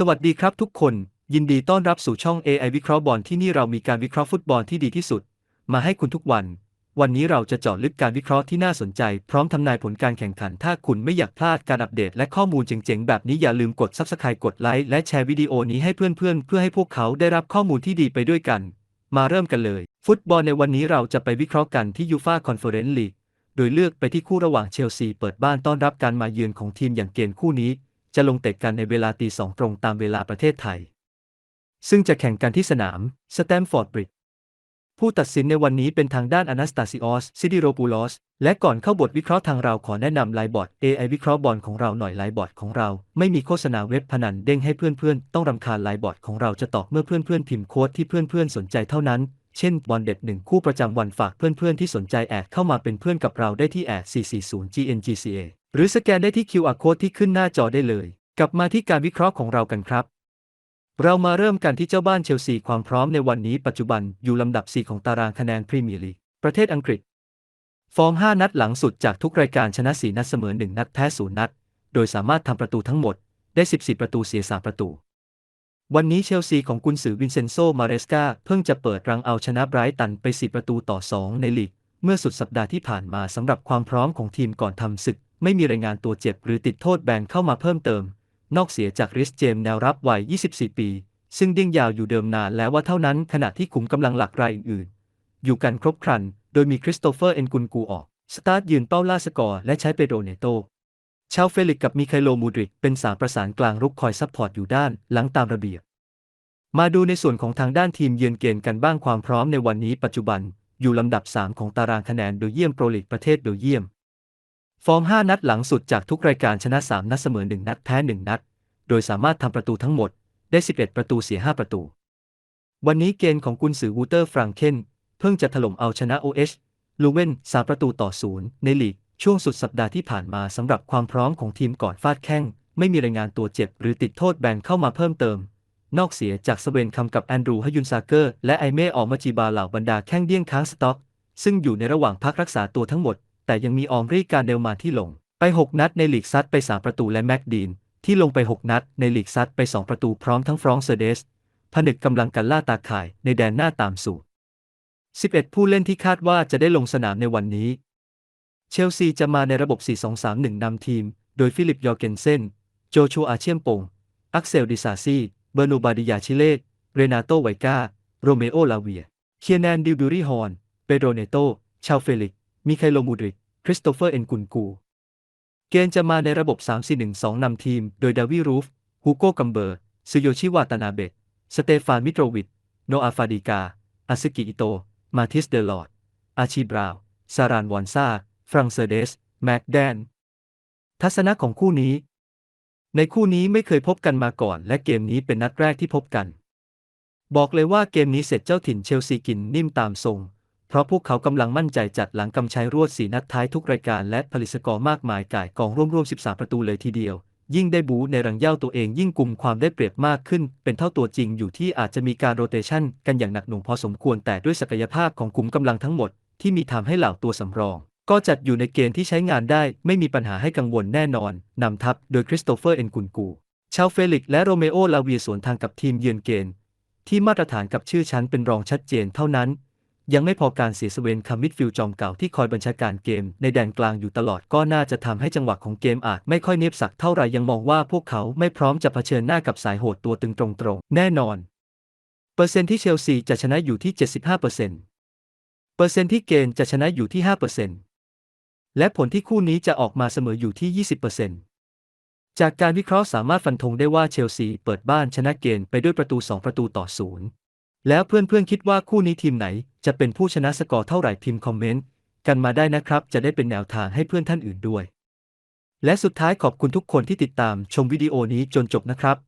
สวัสดีครับทุกคน ยินดีต้อนรับสู่ช่อง AI วิเคราะห์บอลที่นี่เรามีการวิเคราะห์ฟุตบอลที่ดีที่สุด มาให้คุณทุกวัน วันนี้เราจะเจาะลึกการวิเคราะห์ที่น่าสนใจ พร้อมทำนายผลการแข่งขัน ถ้าคุณไม่อยากพลาดการอัปเดตและข้อมูลเจ๋งๆ แบบนี้อย่าลืมกด Subscribe กดไลค์และแชร์วิดีโอนี้ให้เพื่อนๆ เพื่อให้พวกเขาได้รับข้อมูลที่ดีไปด้วยกัน มาเริ่มกันเลย ฟุตบอลในวันนี้เราจะไปวิเคราะห์กันที่ยูฟาคอนเฟอเรนซ์ลีกโดยเลือกไปที่คู่ระหว่างเชลซีเปิดบ้านต้อนรับการมาเยือนของทีมอย่างเกณฑ์คู่นี้ จะลงเตะกันในเวลาตีสองตรงตามเวลาประเทศไทย ซึ่งจะแข่งกันที่สนามสแตมฟอร์ดบริดจ์ผู้ตัดสินในวันนี้เป็นทางด้านอนาสตาซิออสซิดิโรปูลอส และก่อนเข้าบทวิเคราะห์ทางเราขอแนะนำไลน์บอร์ด AI วิเคราะห์บอลของเราหน่อยไลน์บอร์ดของเรา ไม่มีโฆษณาเว็บพนันเด้งให้เพื่อนๆ ต้องรำคาญไลน์บอร์ดของเราจะตอบเมื่อเพื่อนๆ พิมพ์โค้ดที่เพื่อนๆ สนใจเท่านั้น เช่นบอลเด็ดหนึ่งคู่ประจำวันฝากเพื่อนๆที่สนใจแอดเข้ามาเป็นเพื่อนกับเราได้ที่แอด440 GNGCA หรือสแกนได้ที่ QR code ที่ขึ้นหน้าจอได้เลย กลับมาที่การวิเคราะห์ของเรากันครับ เรามาเริ่มกันที่เจ้าบ้านเชลซีความพร้อมในวันนี้ปัจจุบันอยู่ลำดับ 4 ของตารางคะแนนพรีเมียร์ลีกประเทศอังกฤษ ฟอร์ม 5 นัดหลังสุดจากทุกรายการชนะ 4 นัดเสมอ 1 นัดแพ้ 0 นัด โดยสามารถทำประตูทั้งหมดได้ 14 ประตูเสีย 3 ประตู วันนี้เชลซีของกุนซือวินเซนโซ มาเรสกาเพิ่งจะเปิดรังเอาชนะไบรตันไป 4 ประตูต่อ 2 ในลีก เมื่อสุดสัปดาห์ที่ผ่านมาสำหรับความพร้อมของทีมก่อนทำศึก ไม่มีรายงานตัวเจ็บหรือติดโทษแบนเข้ามาเพิ่มเติม นอกเสียจากริสเจมแนวรับวัย 24 ปี ซึ่งดิ้งยาวอยู่เดิมนานแล้วว่าเท่านั้นขณะที่ขุมกำลังหลักรายอื่นๆ อยู่กันครบครัน โดยมีคริสโตเฟอร์เอนกุนกูออก สตาร์ทยืนเป้าล่าสกอร์และใช้เปโดรเนโต ชาวเฟลิกกับมิไคโลมูดริกเป็นสามประสานกลางรุกคอยซัพพอร์ตอยู่ด้านหลังตามระเบียบ มาดูในส่วนของทางด้านทีมเยือนเกณฑ์กันบ้างความพร้อมในวันนี้ปัจจุบันอยู่ลำดับ 3 ของตารางคะแนนโดยเยี่ยมโปรลีกประเทศเบลเยียม ฟอร์ม 5 นัดหลังสุดจากทุกรายการชนะ 3 นัดเสมอ 1 นัดแพ้ 1 นัด โดยสามารถทำประตูทั้งหมดได้ 11 ประตูเสีย 5 ประตู วันนี้เกณฑ์ของกุนซือวูเตอร์ฟรังเคนเพิ่งจะถล่มเอาชนะ OH ลูเวน3ประตูต่อศูนย์ในลีก ช่วงสุดสัปดาห์ที่ผ่านมาสำหรับความพร้อมของทีมก่อนฟาดแข้ง ไม่มีรายงานตัวเจ็บหรือติดโทษแบนเข้ามาเพิ่มเติม นอกเสียจากสเวนคำกับแอนดรูฮยุนซาเกอร์และไอเม่ออกมาจีบาเหล่าบรรดาแข้งเดี้ยงค้างสต็อก ซึ่งอยู่ในระหว่างพักรักษาตัวทั้งหมด แต่ยังมีออมรีการเดลมาที่ลง ไป 6 นัดในลีกซัดไป 3 ประตูและแม็กดีนที่ลงไป 6 นัดในลีกซัดไป 2 ประตูพร้อมทั้งฟรองก์เซเดสผนึกกำลังกันล่าตาข่ายในแดนหน้าตามสูตร11 ผู้เล่นที่คาดว่าจะได้ลงสนามในวันนี้ เชลซีจะมาในระบบ 4-2-3-1 นำทีม โดยฟิลิป ยอร์เกนเซน โจชัวอาเชียมปง อักเซล ดิซาซี เบอร์นูบาดิยาชิเลตเรนาโตไวกา โรเมโอ ลาเวีย เคียแนน ดิวบิรีฮอน เปโดรเนโต ชาวเฟลิก มิไคโลมูดริก คริสโตเฟอร์ เอ็นกุนกู เกณฑ์จะมาในระบบ 3-4-1-2 นำทีม โดยดาวิรูฟ ฮูโก้ กัมเบอร์ซูโยชิ วาตานาเบะ สเตฟาน มิโตรวิช โนอาฟาดิกาอาซึกิ อิโต มาทิส เดลอดอาชีบราว ซาราน วอนซา ฟรังเซเดส แม็กแดน ทัศนะของคู่นี้ ในคู่นี้ไม่เคยพบกันมาก่อน และเกมนี้เป็นนัดแรกที่พบกัน บอกเลยว่าเกมนี้เสร็จเจ้าถิ่นเชลซีกินนิ่มตามทรง เพราะพวกเขากำลังมั่นใจจัดหลังกำชัยรวดสีนัดท้ายทุกรายการและผลิตสกอร์มากมายก่ายกองร่วมๆ13 ประตูเลยทีเดียวยิ่งได้บูในรังเย่าตัวเองยิ่งกลุ่มความได้เปรียบมากขึ้น เป็นเท่าตัวจริงอยู่ที่อาจจะมีการโรเตชันกันอย่างหนักหน่วงพอสมควรแต่ด้วยศักยภาพของกลุ่มกำลังทั้งหมดที่มีทำให้เหล่าตัวสำรอง ก็จัดอยู่ในเกณฑ์ที่ใช้งานได้ไม่มีปัญหาให้กังวลแน่นอน นำทัพโดยคริสโตเฟอร์เอ็นกุนกู ชาวเฟลิกและโรเมโอลาเวียสวนทางกับทีมเยือนเกณฑ์ ที่มาตรฐานกับชื่อชั้นเป็นรองชัดเจนเท่านั้น ยังไม่พอการเสียสเวนคามิดฟิลจอมเก่าที่คอยบัญชาการเกมในแดนกลางอยู่ตลอดก็น่าจะทำให้จังหวะของเกมอาจไม่ค่อยเนียบสักเท่าไหร่ยังมองว่าพวกเขาไม่พร้อมจะเผชิญหน้ากับสายโหดตัวตึงตรงๆแน่นอน เปอร์เซ็นต์ที่เชลซีจะชนะอยู่ที่ 75%เปอร์เซ็นต์เปอร์เซ็นต์ที่เกณฑ์จะชนะอยู่ที่5% และผลที่คู่นี้จะออกมาเสมออยู่ที่ 20%จากการวิเคราะห์สามารถฟันธงได้ว่าเชลซีเปิดบ้านชนะเกณฑ์ไปด้วยประตู 2 ประตูต่อศูนย์แล้วเพื่อนๆคิดว่าคู่นี้ทีมไหนจะเป็นผู้ชนะสกอร์เท่าไหร่พิมพ์คอมเมนต์กันมาได้นะครับ จะได้เป็นแนวทางให้เพื่อนท่านอื่นด้วย และสุดท้ายขอบคุณทุกคนที่ติดตามชมวิดีโอนี้จนจบนะครับ